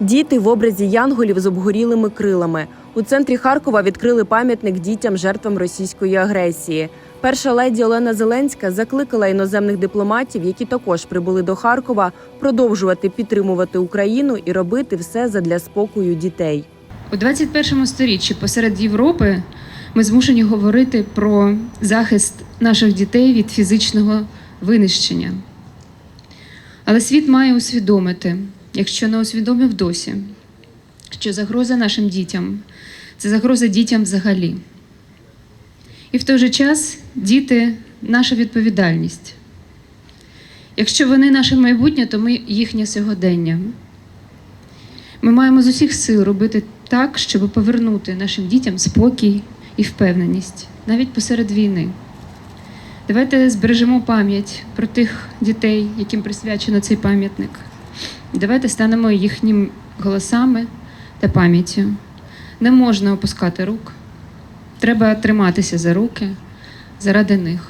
Діти в образі янголів з обгорілими крилами. У центрі Харкова відкрили пам'ятник дітям жертвам російської агресії. Перша леді Олена Зеленська закликала іноземних дипломатів, які також прибули до Харкова, продовжувати підтримувати Україну і робити все задля спокою дітей. У 21 сторіччі посеред Європи ми змушені говорити про захист наших дітей від фізичного винищення. Але світ має усвідомити, якщо не усвідомив досі, що загроза нашим дітям це загроза дітям взагалі. І в той же час діти наша відповідальність. Якщо вони наше майбутнє, то ми їхнє сьогодення. Ми маємо з усіх сил робити так, щоб повернути нашим дітям спокій і впевненість, навіть посеред війни. Давайте збережемо пам'ять про тих дітей, яким присвячено цей пам'ятник. Давайте станемо їхніми голосами та пам'яттю. Не можна опускати рук. Треба триматися за руки заради них.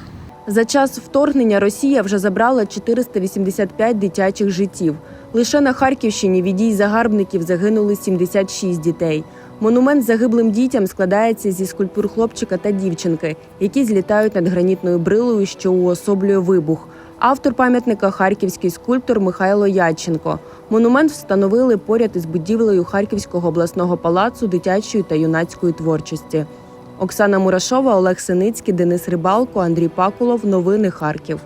За час вторгнення Росія вже забрала 485 дитячих життів. Лише на Харківщині від дій загарбників загинули 76 дітей. Монумент загиблим дітям складається зі скульптур хлопчика та дівчинки, які злітають над гранітною брилою, що уособлює вибух. Автор пам'ятника харківський скульптор Михайло Ядченко. Монумент встановили поряд із будівлею Харківського обласного палацу дитячої та юнацької творчості. Оксана Мурашова, Олег Синицький, Денис Рибалко, Андрій Пакулов. Новини Харків.